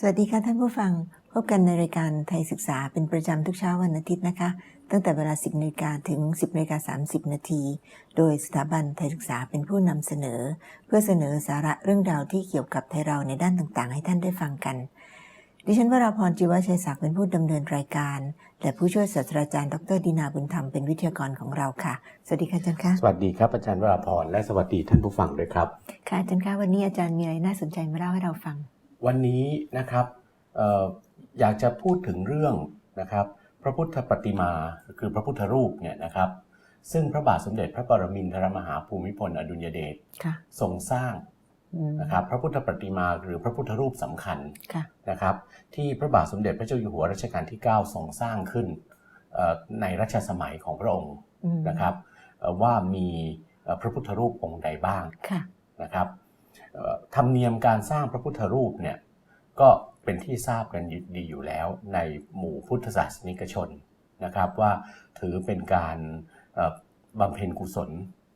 สวัสดีค่ะท่านผู้ฟังพบกันในรายการไทยศึกษาเป็นประจำทุกเช้าวันอาทิตย์นะคะ ตั้งแต่เวลา 10นาฬิกาถึง 10นาฬิกา30 นาที โดยสถาบันไทยศึกษาเป็นผู้นำเสนอ เพื่อเสนอสาระเรื่องราวที่เกี่ยวกับไทยเราในด้านต่างๆ ให้ท่านได้ฟังกัน ดิฉันวราพรจิวชัยศักดิ์เป็นผู้ดำเนินรายการ และผู้ช่วยศาสตราจารย์ดรดินาบุญธรรมเป็นวิทยากรของเราค่ะ สวัสดีค่ะอาจารย์คะสวัสดีครับอาจารย์วราพรและสวัสดีท่านผู้ฟังด้วยครับ ค่ะอาจารย์คะวันนี้อาจารย์มีอะไรน่าสนใจมาเล่าให้เราฟัง วันนี้นะครับเอ่ออยากจะพูดถึงเรื่องนะครับพระพุทธปฏิมาคือพระพุทธรูปเนี่ยนะครับซึ่งพระบาทสมเด็จพระปรมินทรมหาภูมิพลอดุลยเดชค่ะทรงสร้างอืมนะครับพระพุทธปฏิมาหรือพระพุทธรูปสำคัญค่ะนะครับที่พระบาทสมเด็จพระเจ้าอยู่หัวรัชกาลที่ 9 ทรงสร้างขึ้นเอ่อในรัชสมัยของพระองค์อืมนะครับเอ่อว่ามีเอ่อพระพุทธรูปองค์ใดบ้างค่ะนะครับเอ่อ ธรรมเนียมการสร้างพระพุทธรูปเนี่ยก็เป็นที่ทราบกันอยู่ดีอยู่แล้วในหมู่พุทธศาสนิกชนนะครับว่าถือเป็นการเอ่อบำเพ็ญกุศล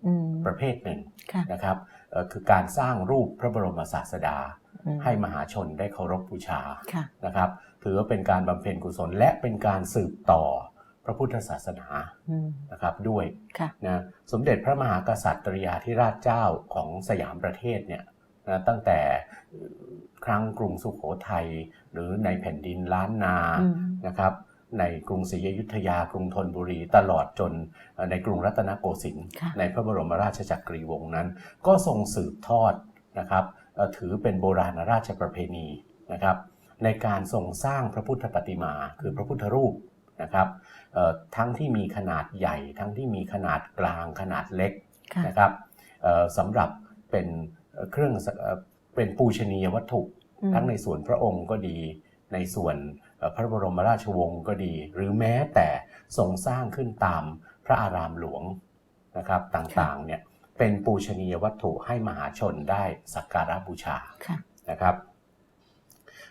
อืมประเภทหนึ่งค่ะนะครับเอ่อคือการสร้างรูปพระบรมศาสดาอืมให้มหาชนได้เคารพบูชาค่ะนะครับ ถือว่าเป็นการบำเพ็ญกุศลและเป็นการสืบต่อพระพุทธศาสนาอืมนะครับด้วยค่ะนะสมเด็จพระมหากษัตริยาธิราชเจ้าของสยามประเทศเนี่ย นะตั้งแต่ครั้งกรุงสุขโขทัยหรือในแผ่นดินล้านนาอืมนะครับในกรุงศรีอยุธยากรุงธนบุรีตลอดจนเอ่อในกรุงรัตนโกสินทร์ค่ะในพระบรมราชจักรีวงศ์นั้น ก็ทรงสืบทอดนะครับเอ่อถือเป็นโบราณราชประเพณีนะครับ ในการทรงสร้างพระพุทธปฏิมา คือพระพุทธรูปนะครับเอ่อทั้งที่มีขนาดใหญ่ ทั้งที่มีขนาดกลางขนาดเล็กค่ะนะครับเอ่อสำหรับเป็น เครื่องเป็นปูชนียวัตถุ ทั้งในส่วนพระองค์ก็ดี ในส่วนพระบรมราชวงศ์ก็ดี หรือแม้แต่ทรงสร้างขึ้นตามพระอารามหลวงนะครับต่างๆเนี่ยเป็นปูชนียวัตถุให้มหาชนได้สักการะบูชาะนะครับ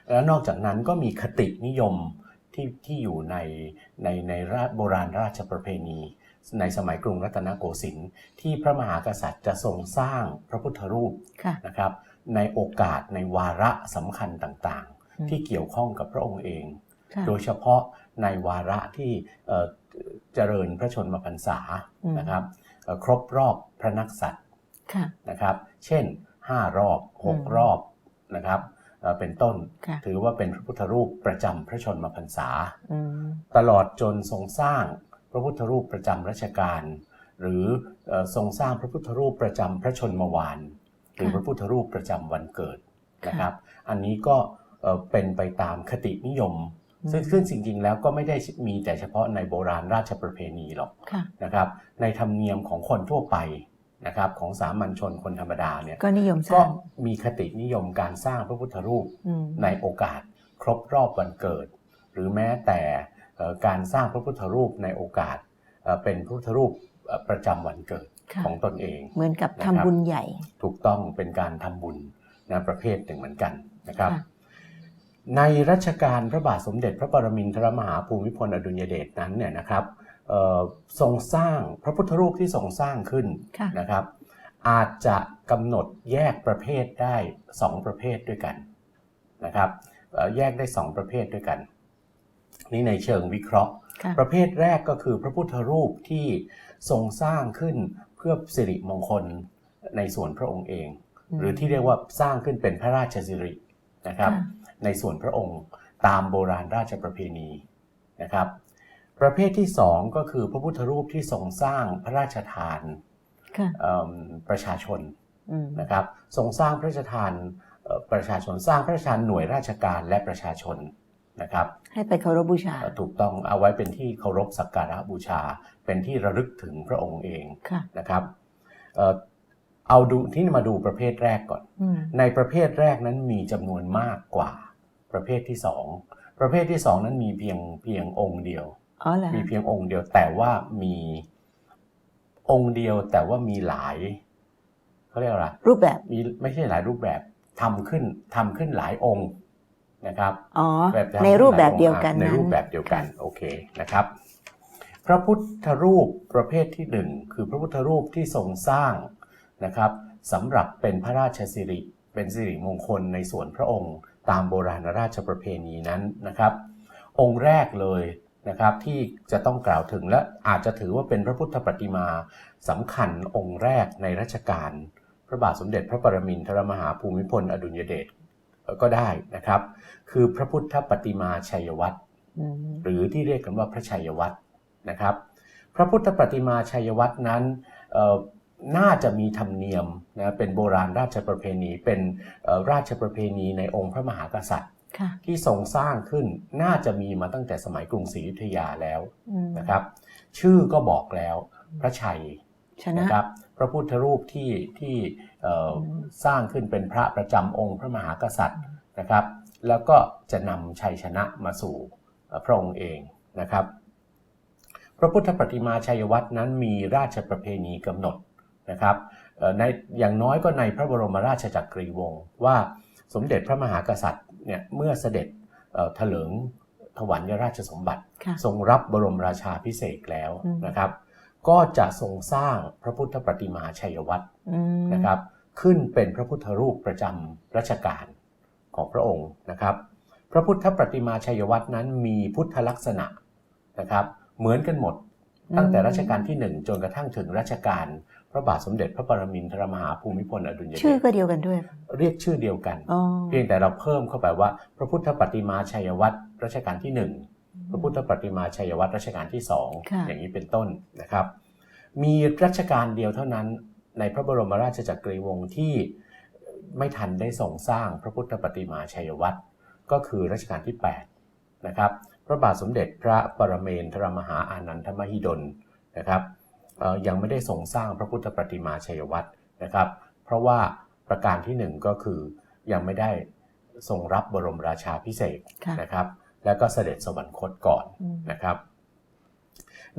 แล้วนอกจากนั้นก็มีคตินิยมที่ที่อยู่ในในในราชโบราณราชประเพณี ในสมัยกรุงรัตนโกสินทร์ที่พระมหากษัตริย์จะทรงสร้างพระพุทธรูปค่ะนะครับในโอกาสในวาระสำคัญต่างอืมๆที่เกี่ยวข้องกับพระองค์เองค่ะโดยเฉพาะในวาระที่เอ่อเจริญพระชนมพรรษาอืมนะครับเอ่อครบรอบพระนักษัตริย์ค่ะนะครับ เช่น 5 รอบอืม6รอบนะครับเอ่อเป็นต้นค่ะถือว่าเป็นพระพุทธรูปประจำพระชนมพรรษาอืมตลอดจนทรงสร้าง พระพุทธรูปประจำรัชกาลหรือเอ่อทรงสร้างพระพุทธรูปประจำพระชนมวานหรือพระพุทธรูปประจำวันเกิดนะครับ อันนี้ก็เอ่อเป็นไปตามคตินิยม ซึ่งซึ่งจริงๆแล้วก็ไม่ได้มีแต่เฉพาะในโบราณราชประเพณีหรอกค่ะนะครับ ในธรรมเนียมของคนทั่วไปนะครับของสามัญชนคนธรรมดาเนี่ยก็นิยมสก็ร้างมีคตินิยมการสร้างพระพุทธรูปอืมในโอกาสครบรอบวันเกิด หรือแม้แต่เอ่อ การสร้างพระพุทธรูปในโอกาสเอ่อเป็นพระพุทธรูปเอ่อประจำวันเกิดค่ะของตนเอง เหมือนกับนะคทำรับบุญใหญ่ ถูกต้องเป็นการทำบุญนะประเภทหนึ่งเหมือนกันนะครับค่ะในรัชกาลพระบาทสมเด็จพระปรมินทรมหาภูมิพลอดุลยเดชนั้นเนี่ยนะครับเอ่อทรงสร้างพระพุทธรูปที่ทรงสร้างขึ้นค่ะนะครับ อาจจะกำหนดแยกประเภทได้ 2 ประเภทด้วยกันนะครับเอ่อแยกได้ 2 ประเภทด้วยกัน นี่ในเชิงวิเคราะห์ค่ะประเภทแรกก็คือพระพุทธรูปที่ทรงสร้างขึ้นเพื่อสิริมงคลในส่วนพระองค์เองอืมหรือที่เรียกว่าสร้างขึ้นเป็นพระราชสิรินะครับค่ะในส่วนพระองค์ตามโบราณราชประเพณีนะครับ ประเภทที่สองก็คือพระพุทธรูปที่ทรงสร้างพระราชทานค่ะเอิ่มประชาชนอืมนะครับทรงสร้างพระราชทานเอ่อประชาชนสร้างพระราชทานหน่วยราชการและประชาชน นะครับ ให้ไปเคารพบูชาเอ่อถูกต้องเอาไว้เป็นที่เคารพสักการะบูชา เป็นที่ระลึกถึงพระองค์เองค่ะนะครับเอ่อเอาดูที่มาดูประเภทแรกก่อนอืมในประเภทแรกนั้นมีจำนวนมากกว่า ประเภทที่สองประเภทที่สองนั้นมีเพียงเพียงองค์เดียวอ๋อเหรอมีฮะเพียงองค์เดียวแต่ว่ามีองค์เดียวแต่ว่ามีหลายเขาเรียกอะไรรูปแบบมีไม่ใช่หลายรูปแบบทำขึ้นทำขึ้นหลายองค์ นะครับอ๋อแบบทำในรูปแบบเดียวกันในนั้นรูปแบบเดียวกันโอเคนะครับ พระพุทธรูปประเภทที่หนึ่งคือพระพุทธรูปที่ทรงสร้างนะครับสำหรับเป็นพระราชสิริ เป็นสิริมงคลในส่วนพระองค์ตามโบราณราชประเพณีนั้นนะครับ องค์แรกเลยนะครับที่จะต้องกล่าวถึงและอาจจะถือว่าเป็นพระพุทธปฏิมาสำคัญองค์แรกในรัชกาลพระบาทสมเด็จพระปรมินทรมหาภูมิพลอดุลยเดช ก็ได้นะครับ คือพระพุทธปฏิมาชัยวัตรอืมหรือที่เรียกกันว่าพระชัยวัตรนะครับ พระพุทธปฏิมาชัยวัตรนั้นเอ่อน่าจะมีธรรมเนียมนะเป็นโบราณราชประเพณี เป็นเอ่อราชประเพณีในองค์พระมหากษัตริย์ค่ะที่ทรงสร้างขึ้นน่าจะมีมาตั้งแต่สมัยกรุงศรีอยุธยาแล้วอืมนะครับ ชื่อก็บอกแล้วพระชัย ชนะนะครับพระพุทธรูปที่ที่เอ่ออมสร้างขึ้นเป็นพระประจำองค์พระมหากษัตริย์นะครับ แล้วก็จะนำชัยชนะมาสู่เอ่อพระองค์เองนะครับ พระพุทธปฏิมาชัยวัตรนั้นมีราชประเพณีกำหนดนะครับเอ่อในอย่างน้อยก็ในพระบรมราชจักรีวงศ์ว่าสมเด็จพระมหากษัตริย์เนี่ยเมื่อเสด็จเอ่อเถลิงถวัลยราชสมบัติค่ะทรงรับบรมราชาพิเศษกแล้วอืมนะครับ ก็จะทรงสร้างพระพุทธปฏิมาชัยวัตรอืมนะครับ ขึ้นเป็นพระพุทธรูปประจำรัชกาลของพระองค์นะครับ พระพุทธปฏิมาชัยวัตรนั้นมีพุทธลักษณะนะครับ เหมือนกันหมดตั้งแต่รัชกาลที่หนึ่งจนกระทั่งถึงรัชกาลพระบาทสมเด็จพระปรมินทรมหาภูมิพลอดุลยเดชื่อชก็เดียวกันด้วย เรียกชื่อเดียวกันอ๋อเพียงแต่เราเพิ่มเข้าไปว่า พระพุทธปฏิมาชัยวัตรรัชกาลที่หนึ่ง พระพุทธปฏิมาชัยวัตรรัชกาลที่สองค่ะอย่างนี้เป็นต้นนะครับ มีรัชกาลเดียวเท่านั้นในพระบรมราชจักรีวงศ์ที่ไม่ทันได้ส่งสร้างพระพุทธปฏิมาชัยวัตรก็คือรัชกาลที่8นะครับพระบาทสมเด็จพระปรเมนทรมหาอานันทมหิดลนะครับเอ่อยังไม่ได้ส่งสร้างพระพุทธปฏิมาชัยวัตรนะครับ เพราะว่าประการที่หนึ่งก็คือยังไม่ได้ทรงรับบรมราชาพิเศษกค่ะนะครับ แล้วก็เสด็จสวรรคตก่อนอืมนะครับ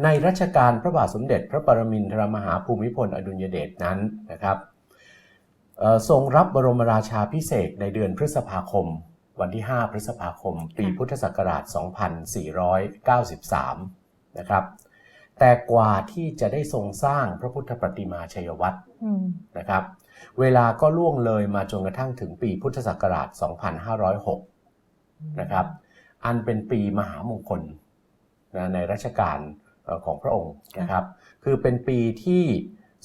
ในรัชกาลพระบาทสมเด็จพระปรมินทรมหาภูมิพลอดุลยเดชนั้นนะครับเอ่อทรงรับบรมราชาพิเศษกในเดือนพฤษภาคม วันที่ 5 พฤษภาคม ปีพุทธศักราช 2493 นะครับแต่กว่าที่จะได้ทรงสร้างพระพุทธปฏิมาชัยวัตรอืมนะครับ เวลาก็ล่วงเลยมาจนกระทั่งถึงปีพุทธศักราช 2506 นะครับ อันเป็นปีมหามงคลนะในรัชกาลเอ่อของพระองค์นะครับ คือเป็นปีที่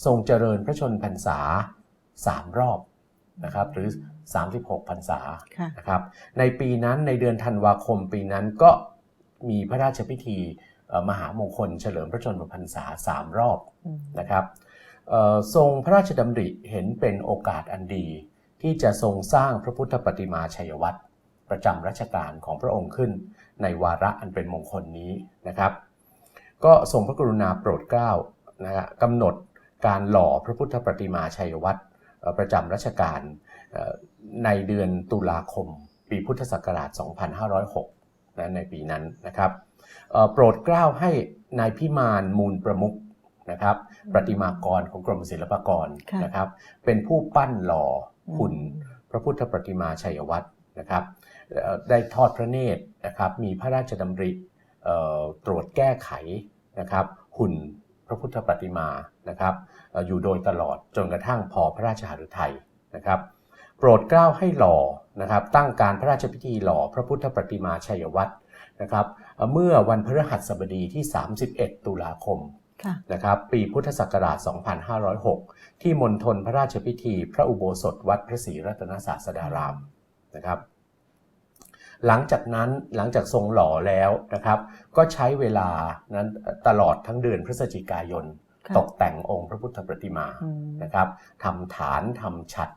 ทรงเจริญพระชนพรรษา3รอบนะครับหรือ 36พรรษาค่ะนะครับ ในปีนั้นในเดือนธันวาคมปีนั้นก็มีพระราชพิธีเอ่อมหามงคลเฉลิมพระชนมพรรษา3รอบอืมนะครับเอ่อทรงพระราชดำริเห็นเป็นโอกาสอันดี ที่จะทรงสร้างพระพุทธปฏิมาชัยวัตร ประจำรัชกาลของพระองค์ขึ้น ในวาระอันเป็นมงคลนี้นะครับ ก็ทรงพระกรุณาโปรดเกล้านะฮะกำหนดการหล่อพระพุทธปฏิมาชัยวัตรเอ่อประจำรัชกาลเอ่อในเดือนตุลาคม ปีพุทธศักราช 2506นะในปีนั้นนะครับเอ่อโปรดเกล้าให้นายพิมานมูลประมุขนะครับประติมากรของกรมศิลปากรค่ะนะครับ เป็นผู้ปั้นหล่อหุ่นอืมพระพุทธประติมาชัยวัตรนะครับเอ่อ ได้ทอดพระเนตรนะครับมีพระราชดำริเอ่อตรวจแก้ไขนะครับหุ่นพระพุทธปฏิมานะครับเอ่ออยู่โดยตลอดจนกระทั่งพอพระราชหฤทัยนะครับโปรดเกล้าให้หล่อนะครับตั้งการพระราชพิธีหล่อพระพุทธปฏิมาชัยวัตรนะครับเอ่อเมื่อวันพฤหัสบดีที่ 31 ตุลาคมค่ะนะครับปีพุทธศักราช 2506 ที่มณฑลพระราชพิธี พระอุโบสถวัดพระศรีรัตนศาสดารามนะครับ หลังจากนั้นหลังจากทรงหล่อแล้วนะครับ ก็ใช้เวลานั้นตลอดทั้งเดือนพฤศจิกายนค่ะตกแต่งองค์พระพุทธปฏิมาอืมนะครับทำฐานทำฉัด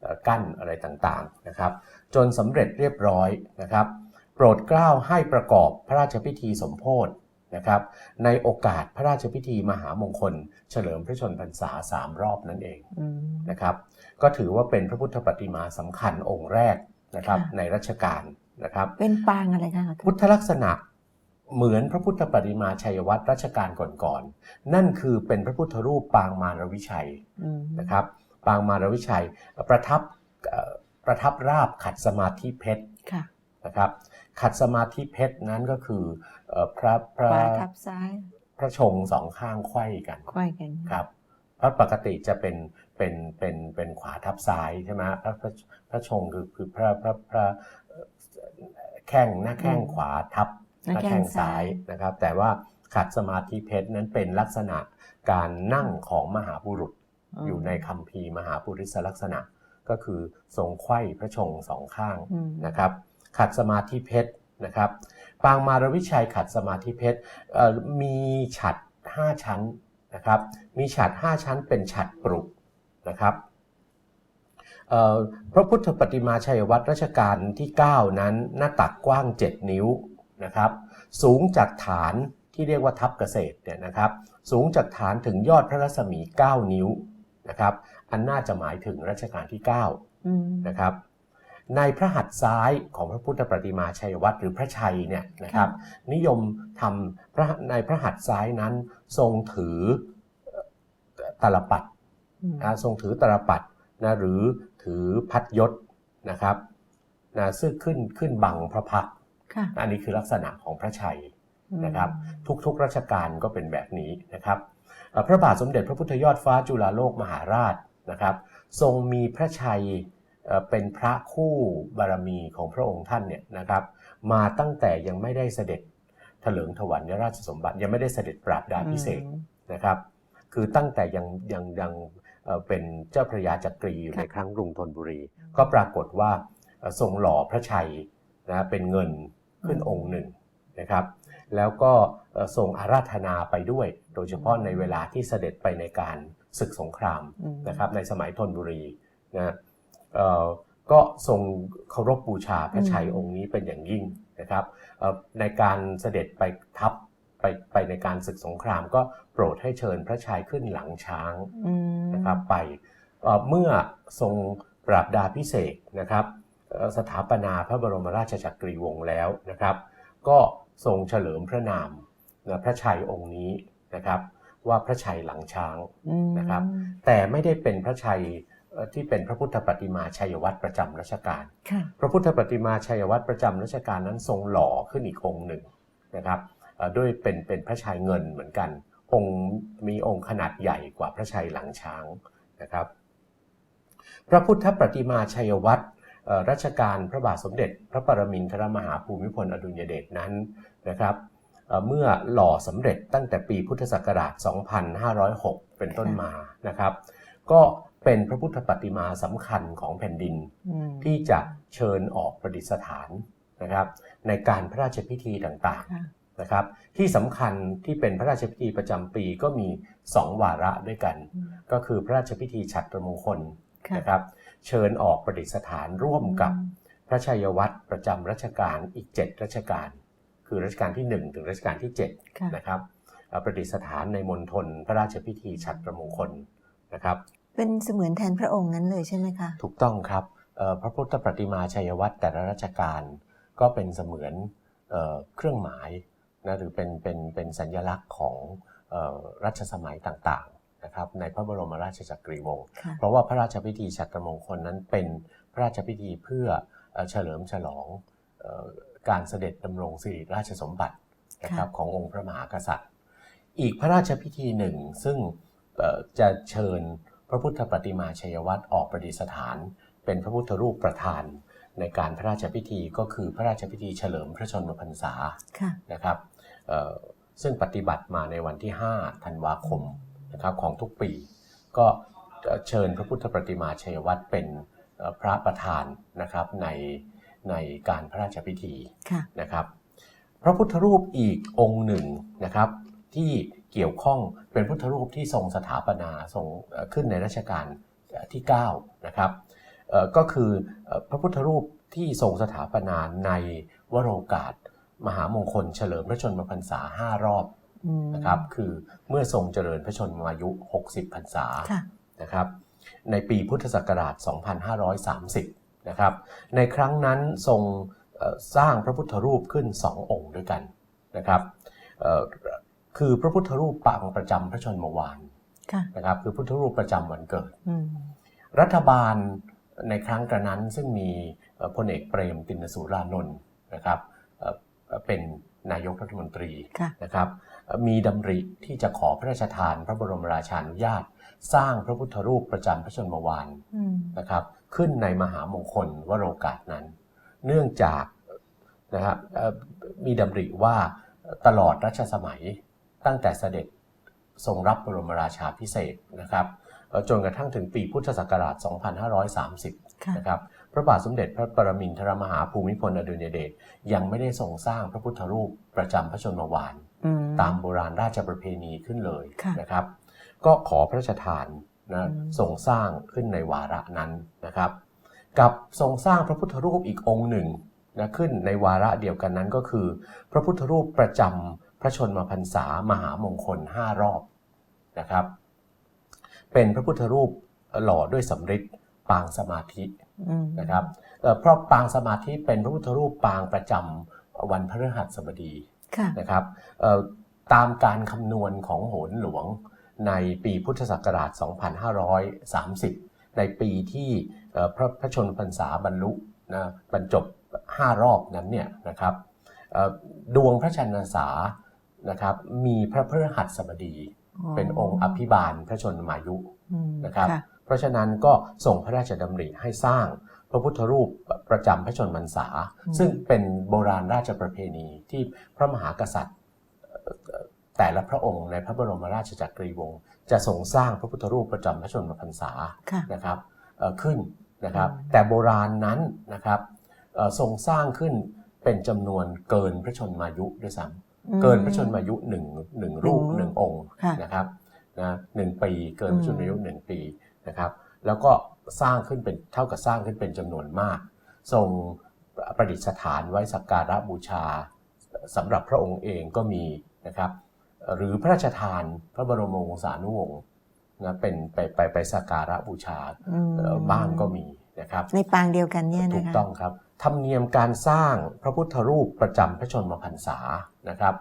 เอ่อกั้นอะไรต่างๆนะครับ จนสำเร็จเรียบร้อยนะครับ โปรดเกล้าให้ประกอบพระราชพิธีสมโพธินะครับ ในโอกาสพระราชพิธีมหามงคล เฉลิมพระชนพรรษาสามรอบนั่นเองอืมนะครับ ก็ถือว่าเป็นพระพุทธปฏิมาสำคัญองค์แรกนะครับค่ะในรัชกาล นะครับ เป็นปางอะไรคะขอโทษพุทธลักษณะเหมือนพระพุทธปฏิมาชัยวัตรรัชกาลก่อนๆ นั่นคือเป็นพระพุทธรูปปางมารวิชัยอืมนะครับ ปางมารวิชัยประทับเอ่อประทับราบขัดสมาธิเพชรค่ะนะครับ ขัดสมาธิเพชรนั้นก็คือเอ่อพระพระขวาทับซ้ายพระชงสองข้างไขว้กันควยกันครับพระปกติจะเป็นเป็นเป็นเป็นขวาทับซ้ายใช่ไหมพระพระพระชงคือคือพระพระพระ แข้งหน้าแข้งอืมขวาทับหน้าแข้งซ้ายนะครับ แต่ว่าขัดสมาธิเพชรนั้นเป็นลักษณะการนั่งของมหาบุรุษอยู่ในคัมภีร์มหาปุริสลักษณะ ก็คือทรงไขว้พระชงสองข้างอืมนะครับ ขัดสมาธิเพชรนะครับ ปางมารวิชัยขัดสมาธิเพชรเอ่อมีฉัด5ชั้นนะครับ มีฉัด5ชั้นเป็นฉัดปรุนะครับเอ่อ พระพุทธปฏิมาชัยวัตรรัชกาลที่ 9 นั้นหน้าตักกว้าง 7 นิ้วนะครับ สูงจากฐานที่เรียกว่าทับเกษตรเนี่ยนะครับ สูงจากฐานถึงยอดพระรัศมี 9 นิ้วนะครับ อันน่าจะหมายถึงรัชกาลที่9อืมนะครับ ในพระหัตถ์ซ้ายของพระพุทธปฏิมาชัยวัตรหรือพระชัยเนี่ยนะครับ นิยมทำพระในพระหัตถ์ซ้ายนั้นทรงถือเอ่อตลปัดอืมนะทรงถือตลปัดนะหรือ ถือพัดยศนะครับนะซึ่งขึ้นขึ้นบังพระพักตร์ค่ะอันนี้คือลักษณะของพระชัยนะครับ ทุกๆรัชกาลก็เป็นแบบนี้นะครับเอ่อพระบาทสมเด็จพระพุทธยอดฟ้าจุฬาโลกมหาราชนะครับ ทรงมีพระชัยเอ่อเป็นพระคู่บารมีของพระองค์ท่านเนี่ยนะครับมาตั้งแต่ยังไม่ได้เสด็จเถลิงถวัลยราชสมบัติยังไม่ได้เสด็จปราบดาพิเศษกนะครับ คือตั้งแต่ยังยังยัง เอ่อเป็นเจ้าพระยาจักรีอยู่ค่ะในครั้งกรุงธนบุรี ก็ปรากฏว่าเอ่อทรงหล่อพระชัยนะเป็นเงินขึ้นองค์หนึ่งนะครับแล้วก็เอ่อทรงอาราธนาไปด้วย โดยเฉพาะในเวลาที่เสด็จไปในการศึกสงครามอืมนะครับในสมัยธนบุรีนะเอ่อก็ทรงเคารพบูชาพระชัยองค์นี้เป็นอย่างยิ่งนะครับเอ่อในการเสด็จไปทัพ ไปไปในการศึกสงครามก็โปรดให้เชิญพระชัยขึ้นหลังช้างอืมนะครับไปเอ่อเมื่อทรงปราบดาพิเศษกนะครับเอ่อสถาปนาพระบรมราชจักรีวงศ์แล้วนะครับ ก็ทรงเฉลิมพระนามนะพระชัยองค์นี้นะครับ ว่าพระชัยหลังช้างอืมนะครับ แต่ไม่ได้เป็นพระชัยเอ่อที่เป็นพระพุทธปฏิมาชัยวัตรประจำรัชกาลค่ะพระพุทธปฏิมาชัยวัตรประจำรัชกาลนั้นทรงหล่อขึ้นอีกองค์หนึ่งนะครับเอ่อ ด้วยเป็นเป็นพระชัยเงินเหมือนกัน องค์มีองค์ขนาดใหญ่กว่าพระชัยหลังช้างนะครับ พระพุทธปฏิมาชัยวัตรเอ่อรัชกาลพระบาทสมเด็จ พระปรมินทรมหาภูมิพลอดุลยเดชนั้นนะครับเอ่อเมื่อหล่อสำเร็จตั้งแต่ปีพุทธศักราช 2506 เป็นต้นมานะครับ ก็เป็นพระพุทธปฏิมาสำคัญของแผ่นดินอืมที่จะเชิญออกประดิษฐานนะครับ ในการพระราชพิธีต่างค่ะๆ นะครับที่สำคัญที่เป็นพระราชพิธีประจำปีก็มี 2 วาระด้วยกันอืมก็คือพระราชพิธีฉัตรมงคลค่ะนะครับเชิญออกประดิษฐานร่วมกับพระชัยวัตรประจำรัชกาลอีก 7 รัชกาลคือรัชกาลที่ 1 ถึงรัชกาลที่7ค่ะนะครับเอ่อประดิษฐานในมณฑลพระราชพิธีฉัตรมงคลนะครับเป็นเสมือนแทนพระองค์นั้นเลยใช่ไหมคะ ถูกต้องครับเอ่อพระพุทธปฏิมาชัยวัตรแต่ละรัชกาลก็เป็นเสมือนเอ่อเครื่องหมาย นะหรือเป็นเป็นเป็นสัญลักษณ์ของเอ่อรัชสมัยต่างๆนะครับในพระบรมราชจักรีวงศ์ค่ะเพราะว่าพระราชพิธีฉัตรมงคลนั้นเป็นพระราชพิธีเพื่อเอ่อเฉลิมฉลองเอ่อการเสด็จดำรงสิริราชสมบัตินะครับขององค์พระมหากษัตริย์ อีกพระราชพิธีหนึ่งซึ่งเอ่อจะเชิญพระพุทธปฏิมาชัยวัตรออกประดิษฐาน เป็นพระพุทธรูปประธานในการพระราชพิธีก็คือพระราชพิธีเฉลิมพระชนมพรรษาค่ะนะครับเอ่อ ซึ่งปฏิบัติมาในวันที่ 5 ธันวาคมนะครับของทุกปี ก็เอ่อเชิญพระพุทธปฏิมาชัยวัตรเป็นเอ่อพระประธานนะครับในในการพระราชพิธีค่ะนะครับ พระพุทธรูปอีกองค์หนึ่งนะครับ ที่เกี่ยวข้องเป็นพุทธรูปที่ทรงสถาปนาทรงเอ่อขึ้นในรัชกาลเอ่อที่9นะครับเอ่อก็คือเอ่อพระพุทธรูปที่ทรงสถาปนาในวโรกาส มหามงคลเฉลิมพระชนมพรรษา5รอบอืมนะครับ คือเมื่อทรงเจริญพระชนมายุ 60 พรรษาค่ะนะครับ ในปีพุทธศักราช 2530 นะครับ ในครั้งนั้นทรงเอ่อสร้างพระพุทธรูปขึ้น2องค์ด้วยกันนะครับเอ่อคือพระพุทธรูปปางประจำพระชนมวานค่ะนะครับ คือพุทธรูปประจำวันเกิดอืมรัฐบาลในครั้งกระนั้นซึ่งมีเอ่อพลเอกเปรมตินสุรานนท์นะครับ เอ่อเอ่อเป็นนายกรัฐมนตรีค่ะนะครับเอ่อมีดำริที่จะขอพระราชทาน พระบรมราชานุญาต สร้างพระพุทธรูปประจำพระชนมวานอืมนะครับ ขึ้นในมหามงคลวโรกาสนั้น เนื่องจากนะครับเอ่อมีดำริว่าตลอดรัชสมัยตั้งแต่เสด็จทรงรับบรมราชาพิเศษกนะครับเอ่อจนกระทั่งถึงปีพุทธศักราช 2530ค่ะนะครับ พระบาทสมเด็จพระปรมินทรมหาภูมิพลอดุลยเดชยังไม่ได้ทรงสร้างพระพุทธรูปประจำพระชนมวานอืมตามโบราณราชประเพณีขึ้นเลยค่ะนะครับ ก็ขอพระราชทานนะอืมทรงสร้างขึ้นในวาระนั้นนะครับ กับทรงสร้างพระพุทธรูปอีกองค์หนึ่งนะขึ้นในวาระเดียวกันนั้นก็คือ พระพุทธรูปประจำพระชนมพรรษามหามงคล5รอบนะครับ เป็นพระพุทธรูปหล่อด้วยสำริดปางสมาธิอืม นะครับเอ่อเพราะปางสมาธิเป็นพระพุทธรูปปางประจำวันพฤหัสบดีค่ะนะครับเอ่อตามการคำนวณของโหนหลวงในปีพุทธศักราช 2530 ในปีที่เอ่อพระพระชนมพรรษาบรรลุนะบรรจบ 5 รอบนั้นเนี่ยนะครับเอ่อดวงพระชันษานะครับมีพระพฤหัสบดี เป็นองค์อภิบาลพระชนมายุอืมนะครับค่ะเพ ราะฉะนั้นก็ส่งพระราชดำริให้สร้างพระพุทธรูปประจำพระชนมพรรษาอืมซึ่งเป็นโบราณราชประเพณีที่พระมหากษัตริย์เอ่อแต่ละพระองค์ในพระบรมราชจักรีวงศ์จะทรงสร้างพระพุทธรูปประจำพระชนมพรรษาค่ะนะครับเอ่อขึ้นนะครับอืมแต่โบราณนั้นนะครับเอ่อทรงสร้างขึ้นเป็นจำนวนเกินพระชนมายุด้วยซ้ำเกินพระชนมายุหนึ่งหนึ่งรูปหนึ่งหนึ่งองค์ค่ะนะครับนะหนึ่งปีเกินพระชนมายุอืมหนึ่งปี นะครับแล้วก็สร้างขึ้นเป็นเท่ากับสร้างขึ้นเป็นจำนวนมาก ทรงประดิษฐานไว้สักการะบูชาสำหรับพระองค์เองก็มีนะครับหรือพระราชทานพระบรมวงศานุวงศ์นะเป็นไปไปไปสักการะบูชาอืมเอ่อบ้างก็มีนะครับในปางเดียวกันเนี่ยนะคะถูกต้องครับธรรมเนียมการสร้างพระพุทธรูปประจำพระชนมพรรษานะครับ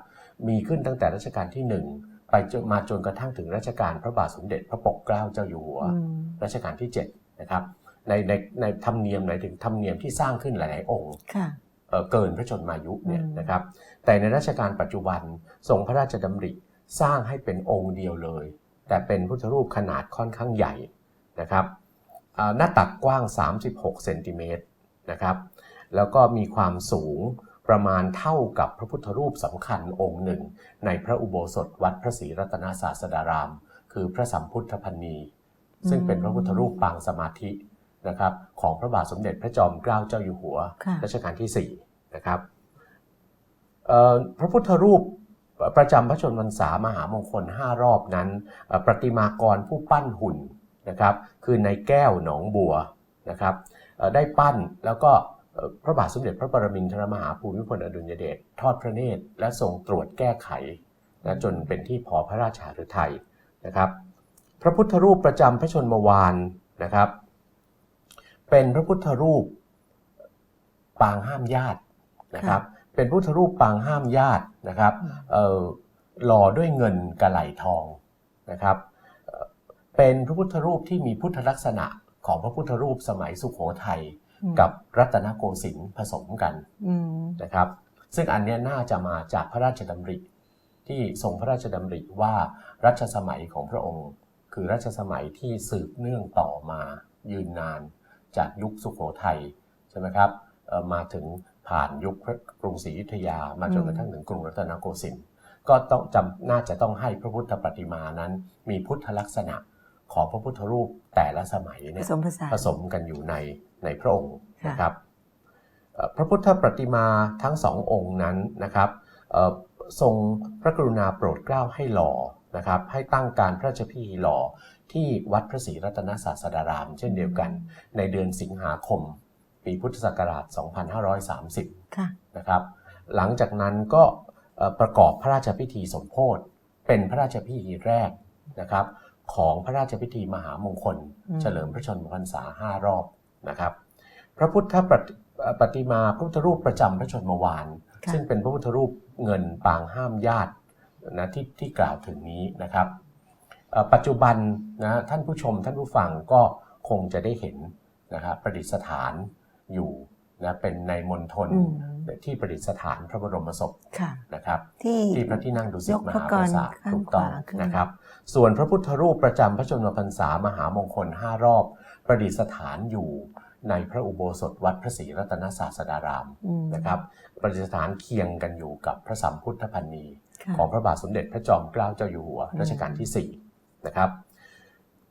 มีขึ้นตั้งแต่รัชกาลที่ 1 ไปจนมาจนกระทั่งถึงรัชกาลพระบาทสมเด็จพระปกเกล้าเจ้าอยู่หัวอืมรัชกาลที่7นะครับในในในธรรมเนียมไหนถึงธรรมเนียมที่สร้างขึ้นหลาย ๆ องค์ค่ะเอ่อเกินพระชนมายุเนี่ยอืมนะครับแต่ในรัชกาลปัจจุบันทรงพระราชดำริสร้างให้เป็นองค์เดียวเลย แต่เป็นพุทธรูปขนาดค่อนข้างใหญ่นะครับอ่าหน้าตักกว้าง 36เซนติเมตรนะครับแล้วก็มีความสูง ประมาณเท่ากับพระพุทธรูปสำคัญองค์หนึ่ง ในพระอุโบสถวัดพระศรีรัตนศาสดาราม คือพระสัมพุทธพันนีซึ่งเป็นพระพุทธรูปปางสมาธินะครับของพระบาทสมเด็จพระจอมเกล้าเจ้าอยู่หัวค่ะรัชกาลที่4นะครับเอ่อพระพุทธรูปประจำพระชนมพรรษามหามงคล 5 รอบนั้นเอ่อประติมากรผู้ปั้นหุ่นนะครับคือในแก้วหนองบัวนะครับเอ่อได้ปั้นแล้วก็เอ่อ พระบาทสมเด็จพระปรมินทรมหาภูมิพลอดุลยเดชทอดพระเนตรและทรงตรวจแก้ไขนะจนเป็นที่พอพระราชาฤทัยนะครับ พระพุทธรูปประจำพระชนมวานนะครับ เป็นพระพุทธรูปปางห้ามญาตินะครับ เป็นพุทธรูปปางห้ามญาตินะครับเอ่อหล่อด้วยเงินกระไหลทองนะครับ เป็นพระพุทธรูปที่มีพุทธลักษณะของพระพุทธรูปสมัยสุโขทัย กับรัตนโกสินทร์ผสมกันอืมนะครับ ซึ่งอันเนี้ยน่าจะมาจากพระราชดำริ ที่ทรงพระราชดำริว่ารัชสมัยของพระองค์ คือรัชสมัยที่สืบเนื่องต่อมายืนนานจากยุคสุโขทัยใช่ไหมครับเอ่อมาถึงผ่านยุคพระกรุงศรีอยุธยามาจนกระทั่งถึงกรุงรัตนโกสินทร์ก็ต้องจำน่าจะต้องให้พระพุทธปฏิมานั้น มีพุทธลักษณะของพระพุทธรูปแต่ละสมัยผเนี่ยสมผสานผสมกันอยู่ใน ในพระองค์ค่ะนะครับเอ่อพระพุทธปฏิมาทั้งสององค์นั้นนะครับเอ่อทรงพระกรุณาโปรดเกล้าให้หล่อนะครับให้ตั้งการพระราชพิธีหล่อที่วัดพระศรีรัตนศาสดาราม เช่นเดียวกัน ในเดือนสิงหาคม ปีพุทธศักราช 2530ค่ะนะครับหลังจากนั้นก็เอ่อประกอบพระราชพิธีสมโพธิเป็นพระราชพิธีแรกนะครับของพระราชพิธีมหามงคลอืมเฉลิมพระชนมพรรษาห้ารอบ นะครับ พระพุทธปฏิเอ่อปฏิมาพระพุทธรูปประจำพระชนมวานค่ะซึ่งเป็นพระพุทธรูปเงินปางห้ามญาตินะที่ที่กล่าวถึงนี้นะครับเอ่อปัจจุบันนะท่านผู้ชมท่านผู้ฟังก็คงจะได้เห็นนะครับประดิษฐานอยู่นะเป็นในมณฑลอืมที่ประดิษฐานพระบรมศพค่ะนะครับที่ที่พระที่นั่งดุสิยตกมพระหากปรราสาทข้างถูกต้องขวาขึ้นนะครับ ส่วนพระพุทธรูปประจำพระชนมพรรษามหามงคล 5 รอบ ประดิษฐานอยู่ในพระอุโบสถวัดพระศรีรัตนศาสดารามอืมนะครับ ประดิษฐานเคียงกันอยู่กับพระสัมพุทธพันนีค่ะของพระบาทสมเด็จพระจอมเกล้าเจ้าอยู่หัวอืมรัชกาลที่4นะครับ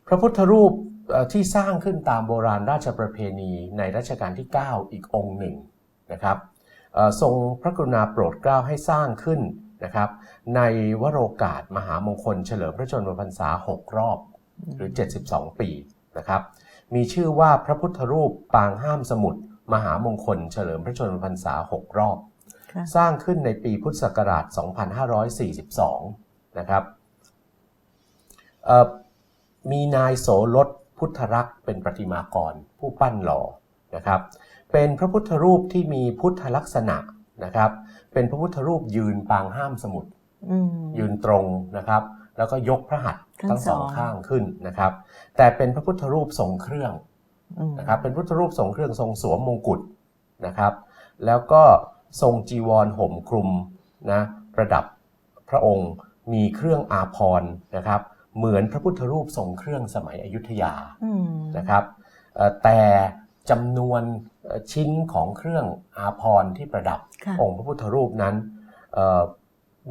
พระพุทธรูปเอ่อที่สร้างขึ้นตามโบราณราชประเพณีในรัชกาลที่ 9 อีกองค์หนึ่งนะครับเอ่อทรงพระกรุณาโปรดเกล้าให้สร้างขึ้นนะครับ ในวโรกาสมหามงคลเฉลิมพระชนมพรรษา 6 รอบหรือ 72 ปีนะครับ มีชื่อว่าพระพุทธรูปปางห้ามสมุทรมหามงคลเฉลิมพระชนมพรรษา 6 รอบค่ะสร้างขึ้นในปีพุทธศักราช 2542 นะครับเอ่อมีนายโสรสพุทธรักษ์เป็นประติมากรผู้ปั้นหล่อนะครับ เป็นพระพุทธรูปที่มีพุทธลักษณะนะครับ เป็นพระพุทธรูปยืนปางห้ามสมุทรอืมยืนตรงนะครับ แล้วก็ยกพระหัตถ์ทั้งทั้งสองสองข้างขึ้นนะครับ แต่เป็นพระพุทธรูปทรงเครื่องอืมนะครับเป็นพุทธรูปทรงเครื่องทรงสวมมงกุฎนะครับ แล้วก็ทรงจีวรห่มคลุมนะประดับพระองค์มีเครื่องอาภรณ์นะครับ เหมือนพระพุทธรูปทรงเครื่องสมัยอยุธยาอืมนะครับเอ่อแต่จำนวนเอ่อชิ้นของเครื่องอาภรณ์ที่ประดับค่ะองค์พระพุทธรูปนั้นเอ่อ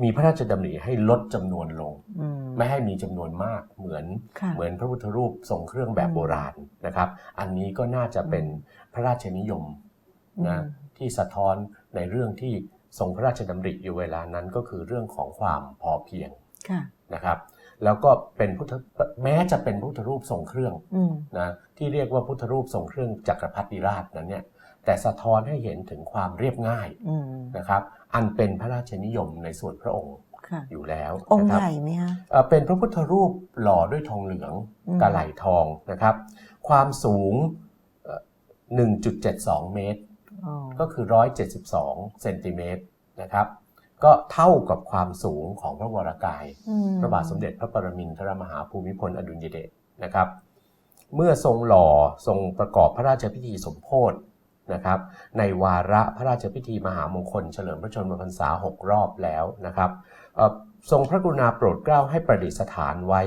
มีพระราชดำริให้ลดจำนวนลงอืมไม่ให้มีจำนวนมากเหมือนค่ะเหมือนพระพุทธรูปทรงเครื่องแบบอืมโบราณนะครับ อันนี้ก็น่าจะเป็นพระราชนิยมนะอืมที่สะท้อนในเรื่องที่ทรงพระราชดำริอยู่เวลานั้นก็คือเรื่องของความพอเพียงค่ะนะครับ แล้วก็เป็นพุทธแม้จะเป็นพุทธรูปทรงเครื่องอืมนะที่เรียกว่าพุทธรูปทรงเครื่องจักรพรรดิราชนั้นเนี่ย แต่สะท้อนให้เห็นถึงความเรียบง่ายอืมนะครับอันเป็นพระราชนิยมในส่วนพระองค์ค่ะอยู่แล้วองค์นะครัใหญ่ไหมคะเอ่อเป็นพระพุทธรูปหล่อด้วยทองเหลืองอืมกระไหลทองนะครับ ความสูงเอ่อ1.72 เมตรอ๋อก็คือ 172 เซนติเมตรนะครับ ก็เท่ากับความสูงของพระวรากายอืมพระบาทสมเด็จพระปรมินทรมหาภูมิพลอดุลยเดชนะครับ เมื่อทรงหล่อทรงประกอบพระราชพิธีสมโพธิ นะครับในวาระพระราชพิธีมหามงคลเฉลิมพระชนมพรรษา 6 รอบแล้วนะครับเอ่อทรงพระกรุณาโปรดเกล้าให้ประดิษฐานไว้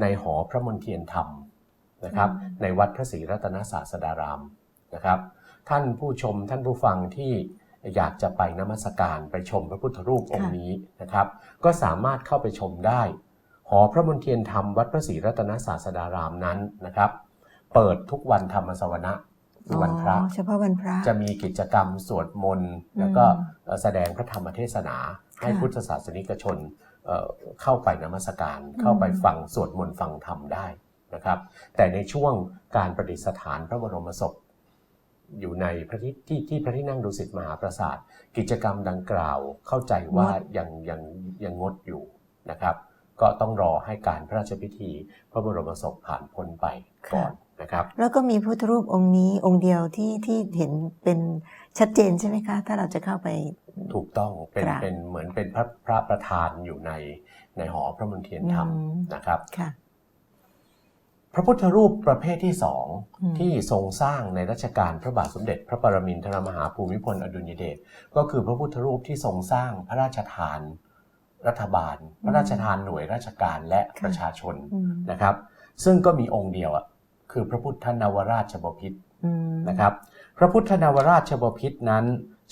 ในหอพระมนเทียนธรรมนะครับในวัดพระศรีรัตนศาสดารามนะครับท่านผู้ชมท่านผู้ฟังที่อยากจะไปนมัสการไปชมพระพุทธรูปองค์นี้นะครับ ก็สามารถเข้าไปชมได้ หอพระมนเทียนธรรมวัดพระศรีรัตนศาสดารามนั้นนะครับ เปิดทุกวันธรรมสวนะ คือวันพระอ๋อเฉพาะวันพระ จะมีกิจกรรมสวดมนต์ แล้วก็เอ่อแสดงพระธรรมเทศนา ให้ค่ะพุทธศาสนิกชนเอ่อเข้าไปนมัสการ เข้าไปฟังสวดมนต์ฟังธรรมได้นะครับ แต่ในช่วงการประดิษฐานพระบรมศพ อยู่ในพระที่ที่ที่พระที่นั่งดุสิตมหาปราสาท กิจกรรมดังกล่าวเข้าใจว่ายังยังยังงดอยู่นะครับ ก็ต้องรอให้การพระราชพิธี พระบรมศพผ่านพ้นไปก่อน นะครับ แล้วก็มีพุทธรูปองค์นี้องค์เดียวที่ที่เห็นเป็นชัดเจนใช่ไหมคะ ถ้าเราจะเข้าไปถูกต้องเป็นครับเป็นเหมือนเป็นพระพระประธานอยู่ในในหอพระมณฑียนธรรมอืมนะครับค่ะพระพุทธรูปประเภทที่สองอืมที่ทรงสร้างในรัชกาลพระบาทสมเด็จ พระปรมินทรมหาภูมิพลอดุลยเดชก็คือพระพุทธรูปที่ทรงสร้างพระราชทานรัฐบาล พระราชทานหน่วยราชการและประชาชนอืมนะครับ ซึ่งก็มีองค์เดียวอะ คือพระพุทธนวราชบพิตรอืมนะครับ พระพุทธนวราชบพิตรนั้น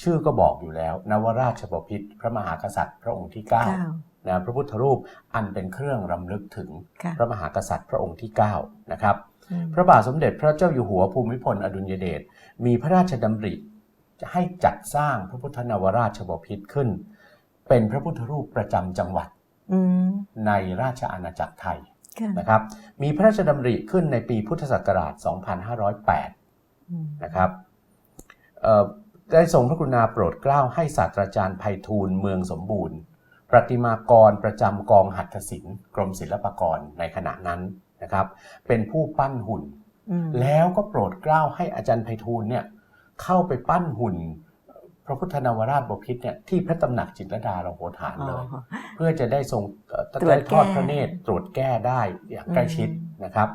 ชื่อก็บอกอยู่แล้ว นวราชบพิตรพระมหากษัตริย์ พระองค์ที่เก้า9นะพระพุทธรูปอันเป็นเครื่องรำลึกถึงค่ะพระมหากษัตริย์พระองค์ที่9นะครับอืมพระบาทสมเด็จพระเจ้าอยู่หัวภูมิพลอดุลยเดชมีพระราชดำริจะให้จัดสร้างพระพุทธนวราชบพิตรขึ้น เป็นพระพุทธรูปประจำจังหวัดอืมในราชอาณาจักรไทยค่ะ นะครับมีพระราชดำริขึ้นในปีพุทธศักราช 2508อืมนะครับเอ่อได้ทรงพระกรุณาโปรดเกล้าให้ศาสตราจารย์ไพฑูรย์เมืองสมบูรณ์ ประติมากรประจำกองหัตถศิลป์กรมศิลปากรในขณะนั้นนะครับ เป็นผู้ปั้นหุ่นอืมแล้วก็โปรดเกล้าให้อาจารย์ไพฑูรย์เนี่ยเข้าไปปั้นหุ่นพ ระพุทธนวราชบพิตรเนี่ยที่พระตำหนักจิตรลดาลโหฐานอ๋อเลย เพื่อจะได้ทรงเอ่อตรวได้จทอดแก้พระเนตรตรวจแก้ได้อย่างใกล้ชิดอืมนะครับ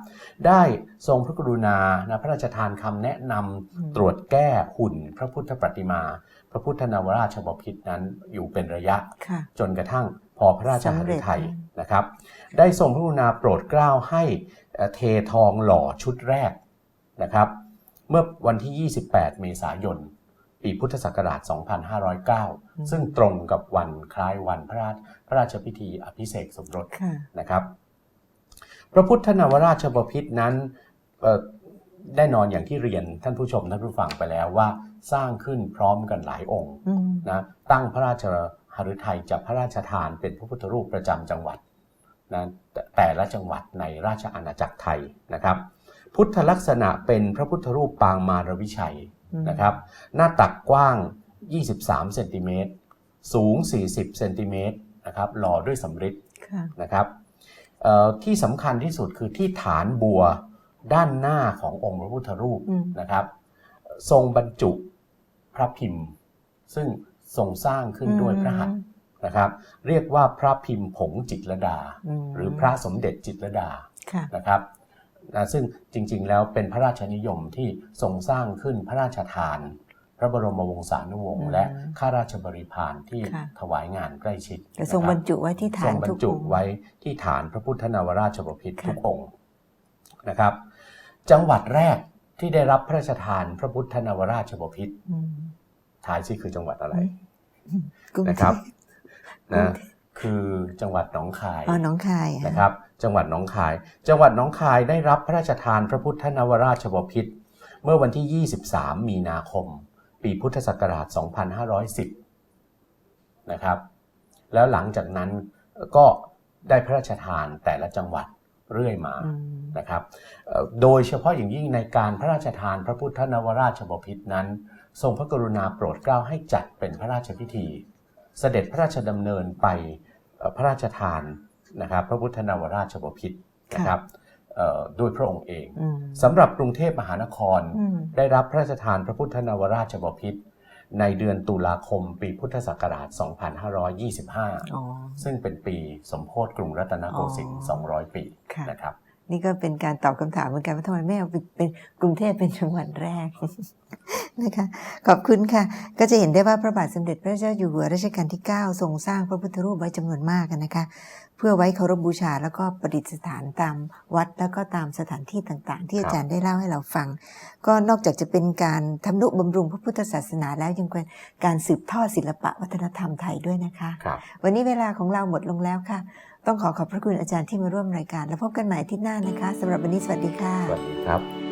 ได้ทรงพระกรุณานะพระราชทานคำแนะนำอืมตรวจแก้หุ่นพระพุทธประติมา พระพุทธนวราชบพิตรนั้นอยู่เป็นระยะค่ะจนกระทั่งพอพระราชหฤทัยสำเร็จนะครับ ได้ทรงพระกรุณาโปรดเกล้าให้เอ่อเททองหล่อชุดแรกนะครับ เมื่อวันที่ 28 เมษายน ปีพุทธศักราช 2509 ซึ่งตรงกับวันคล้ายวันพระราชพระราชพิธีอภิเษกสมรสค่ะนะครับ พระพุทธนวราชบพิตรนั้นเอ่อแน่นอนอย่างที่เรียนท่านผู้ชมท่านผู้ฟังไปแล้วว่าสร้างขึ้นพร้อมกันหลายองค์อืมนะตั้งพระราชหฤทัยจับพระราชทานเป็นพระพุทธรูปประจำจังหวัดนะแต่แต่ละจังหวัดในราชอาณาจักรไทยนะครับ พุทธลักษณะเป็นพระพุทธรูปปางมารวิชัยอืม นะครับ หน้าตักกว้าง 23เซนติเมตรสูง 40เซนติเมตรนะครับหล่อด้วยสำริดค่ะนะครับเอ่อที่สำคัญที่สุดคือที่ฐานบัวด้านหน้าขององค์พระพุทธรูปอืมนะครับ ทรงบรรจุพระพิมพ์ ซึ่งทรงสร้างขึ้นด้วยพระหัตถ์นะครับ เรียกว่าพระพิมพ์ผงจิตรลดามหรือพระสมเด็จจิตรลดาค่ะนะครับ นะซึ่งจริงๆแล้วเป็นพระราชนิยมที่ทรงสร้างขึ้นพระราชทาน พระบรมวงศานุวงอืศ์มและข้าราชบริพารที่ค่ะถวายงานใกล้ชิดจะทรงนะคบรัรรจุไว้ที่ฐาทรนงบรทุรกจุองค์ไว้ที่ฐานพระพุทธนวราชบพิตรค่ะทุกองค์นะครับ จังหวัดแรกที่ได้รับพระราชทานพระพุทธนวราชบพิตรอืมทายซิคือจังหวัดอะไรกรุงเทพนะครับกรุงนะเทพ คือจังหวัดหนองคายอ๋อหน้องคายอ่นะครับ จังหวัดหนองคาย จังหวัดหนองคายได้รับพระราชทานพระพุทธนวราชบพิตรเมื่อวันที่ 23 มีนาคม ปีพุทธศักราช 2510 นะครับ แล้วหลังจากนั้นก็ได้พระราชทานแต่ละจังหวัดเรื่อยมาอืมนะครับเอ่อโดยเฉพาะอย่างยิ่งในการพระราชทานพระพุทธนวราชบพิตรนั้น ทรงพระกรุณาโปรดเกล้าให้จัดเป็นพระราชพิธี เสด็จพระราชดำเนินไปเอ่อพระราชทานนะครับพระพุทธนวราชบพิตรนะครับเอ่อด้วยพระองค์เองอืมสำหรับกรุงเทพมหานครอืมได้รับพระราชทานพระพุทธนวราชบพิตรในเดือนตุลาคมปีพุทธศักราช 2525อ๋อซึ่งเป็นปีสมโพธิกรุงรัตนโกสินทร์อ๋อ200 ปีค่ะนะครับ นี่ก็เป็นการตอบคำถามเหมือนกันว่าทำไมไม่เอาเป็นเป็นกรุงเทพเป็นจังหวัดแรก นะคะขอบคุณค่ะ ก็จะเห็นได้ว่าพระบาทสมเด็จพระเจ้าอยู่หัวรัชกาลที่ 9 ทรงสร้างพระพุทธรูปไว้จำนวนมากนะคะ เพื่อไว้เคารพบูชาแล้วก็ประดิษฐานตามวัดแล้วก็ตามสถานที่ต่างๆ ที่อาจารย์ได้เล่าให้เราฟัง ก็นอกจากจะเป็นการทำนุบำรุงพระพุทธศาสนาแล้วยังเป็นการสืบทอดศิลปะวัฒนธรรมไทยด้วยนะคะครับวันนี้เวลาของเราหมดลงแล้วค่ะ ต้องขอขอบพระคุณอาจารย์ที่มาร่วมรายการ แล้วพบกันใหม่อาที่หน้านะคะสำหรับวันนี้สวัสดีค่ะสวัสดีครับ